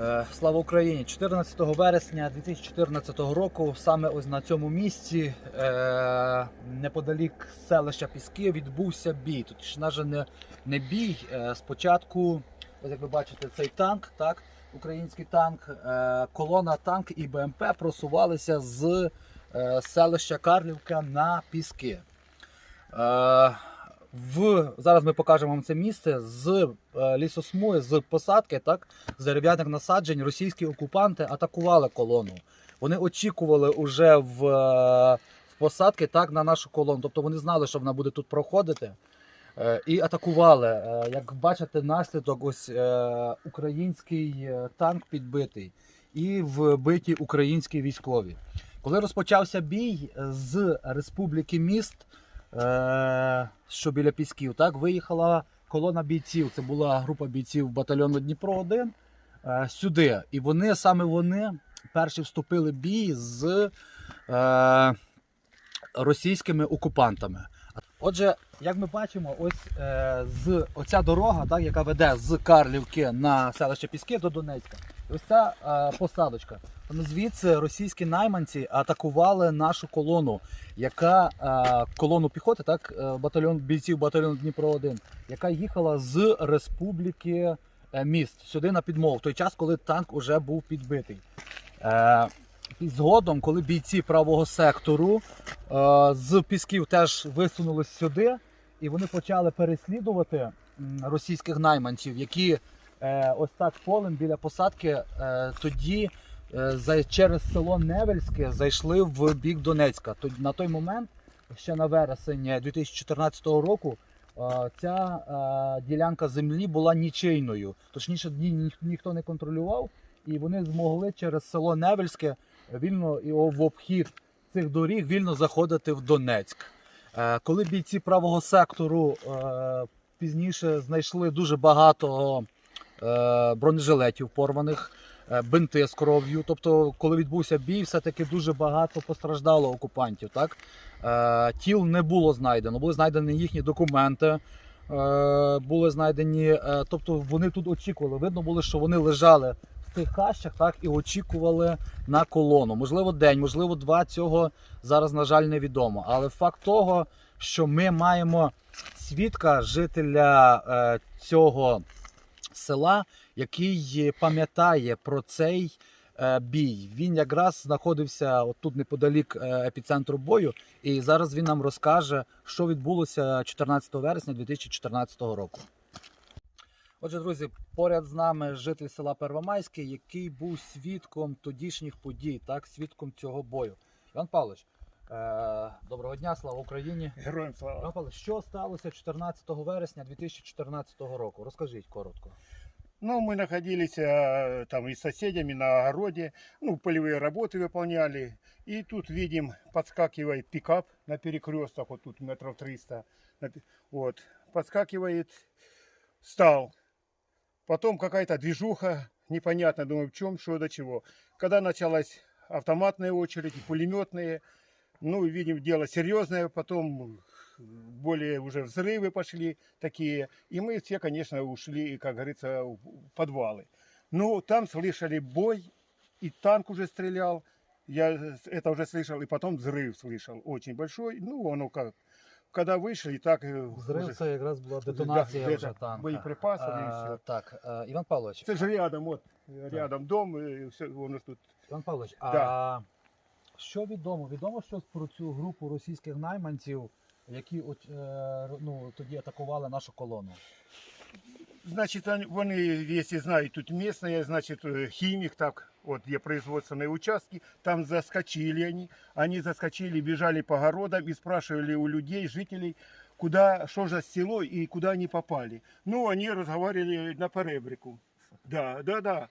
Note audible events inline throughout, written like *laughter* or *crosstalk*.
Е, Слава Україні! 14 вересня 2014 року саме ось на цьому місці е, неподалік селища Піски відбувся бій. Тут навіть не, не бій. Е, спочатку, ось як ви бачите, цей танк, так, український танк, колона танк і БМП просувалися з селища Карлівка на Піски. В, зараз ми покажемо вам це місце з е, лісосмуги, з посадки, так, з дерев'яних насаджень російські окупанти атакували колону. Вони очікували уже в, е, в посадки так, на нашу колону. Тобто вони знали, що вона буде тут проходити. е, І атакували. Як бачите, наслідок ось український танк підбитий і вбиті українські військові. Коли розпочався бій з Республіки міст, що біля Пісків, так, виїхала колона бійців. Це була група бійців батальйону Дніпро 1 е, сюди. І вони саме вони перші вступили бій з е, російськими окупантами. Отже, як ми бачимо, ось е, з оця дорога, так, яка веде з Карлівки на селище Піски до Донецька. Ось ця е, посадочка. Звідси російські найманці атакували нашу колону, яка е, колону піхоти, так, е, батальйон бійців батальйону Дніпро 1 яка їхала з республіки е, міст сюди на підмогу, в той час, коли танк уже був підбитий. Е, і згодом, коли бійці правого сектору е, з пісків теж висунулись сюди, і вони почали переслідувати російських найманців, які ось так полем біля посадки е, тоді е, через село Невельське зайшли в бік Донецька. На той момент, ще на вересень 2014 року, е, ця е, ділянка землі була нічийною. Точніше, ні, ні, ніхто не контролював, і вони змогли через село Невельське вільно і в обхід цих доріг вільно заходити в Донецьк. Е, Коли бійці правого сектору е, пізніше знайшли дуже багато е, бронежилетів порваних, е, бинти з кров'ю. Тобто, коли відбувся бій, все-таки дуже багато постраждало окупантів. Так? Е, Тіл не було знайдено, були знайдені їхні документи. е, Були знайдені, е, тобто вони тут очікували. Видно було, що вони лежали в тих хащах, так і очікували на колону. Можливо, день, можливо, два цього зараз, на жаль, невідомо. Але факт того, що ми маємо свідка жителя е, цього села, який пам'ятає про цей е, бій. Він якраз знаходився отут неподалік е, епіцентру бою, і зараз він нам розкаже, що відбулося 14 вересня 2014 року. Отже, друзі, поряд з нами житель села Первомайське, який був свідком тодішніх подій, так, свідком цього бою. Іван Павлович, е, доброго дня, слава Україні. Героям слава. Іван Павлович, що сталося 14 вересня 2014 року? Розкажіть коротко. Ну, мы находились э, там и с соседями на огороде, ну, полевые работы выполняли. И тут видим, подскакивает пикап на перекресток, вот тут метров 300. на пи- Вот, подскакивает, стал. Потом какая-то движуха, непонятно, думаю, в чем, что до чего. Когда началась автоматная очередь, пулеметные, ну, видим, дело серьезное, потом более уже взрывы пошли такие. И мы все, конечно, ушли, как говорится, в подвалы. Ну, там слышали бой, и танк уже стрелял. Я это уже слышал, и потом взрыв слышал, очень большой. Ну, оно как, когда вышли, так... э, Зрив уже- це якраз була детонація Да, вже це танка. боєприпасів і Е, все. Так, е, Іван Павлович, Это же рядом, вот, рядом дом, и все, у нас тут. Іван Павлович, а Да. що відомо? Відомо щось про цю групу російських найманців, які от, е, ну, тоді атакували нашу колону? Значит, они, вони, если знают, тут местные, значит, э, химик, так, вот, где производственные участки, там заскочили они, они заскочили, бежали по огородам и спрашивали у людей, жителей, куда, что за село и куда они попали. Ну, они разговаривали на перебрику. Да, да, да,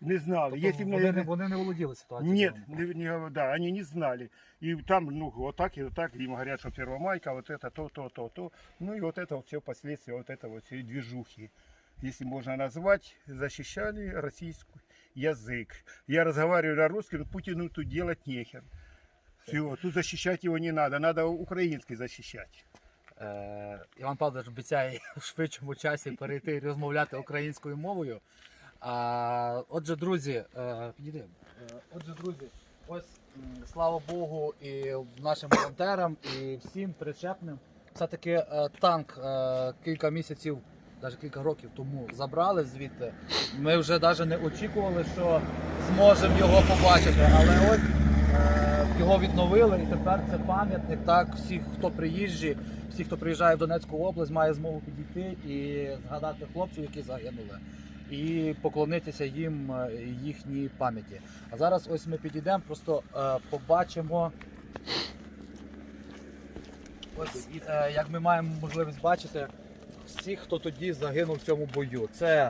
не знали. Тобто Если б, вони, не, наверное, вони не володіли ситуацією. Нет, взагалі? не, не- да, они не знали. И там, ну, вот так и вот так, им говорят, что Первомайка, вот это, то, то, то, то. Ну и вот это все последствия вот этого всей движухи, если можно назвать, защищали российский язык. Я разговариваю на русском, Путину тут делать нехер. Все, тут защищать его не надо, надо украинский защищать. Е, Іван Павлович обіцяє *laughs* в швидшому часі перейти і розмовляти українською мовою. А, отже, друзі, е, підійди. Е, Отже, друзі, ось слава Богу, і нашим волонтерам, і всім причепним. Все-таки е, танк кілька місяців, навіть кілька років тому забрали звідти. Ми вже навіть не очікували, що зможемо його побачити. Але ось його відновили, і тепер це пам'ятник. Так, всі, хто приїжджі, всі, хто приїжджає в Донецьку область, має змогу підійти і згадати хлопців, які загинули і поклонитися їм е, їхній пам'яті. А зараз ось ми підійдемо, просто е, побачимо. Ось е, як ми маємо можливість бачити всіх, хто тоді загинув в цьому бою. Це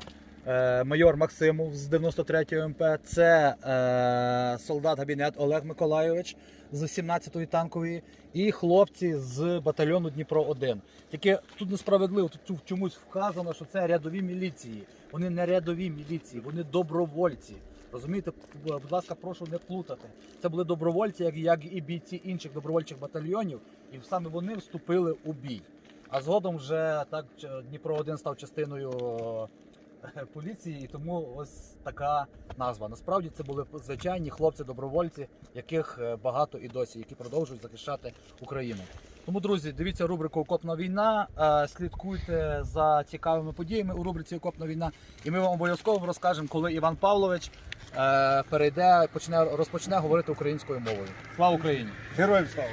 майор Максимов з 93-ї МП, це е, солдат Габінет Олег Миколайович з 17-ї танкової і хлопці з батальйону Дніпро 1 Тільки тут несправедливо, тут чомусь вказано, що це рядові міліції. Вони не рядові міліції, вони добровольці. Розумієте, будь ласка, прошу не плутати. Це були добровольці, як, як і бійці інших добровольчих батальйонів, і саме вони вступили у бій. А згодом вже так Дніпро 1 став частиною е, *laughs* поліції, і тому ось така назва. Насправді це були звичайні хлопці-добровольці, яких е, багато і досі, які продовжують захищати Україну. Тому, друзі, дивіться рубрику Окопна війна. е, Слідкуйте за цікавими подіями у рубриці Окопна війна. І ми вам обов'язково розкажемо, коли Іван Павлович е, перейде, почне розпочне говорити українською мовою. Слава Україні! Героям слава!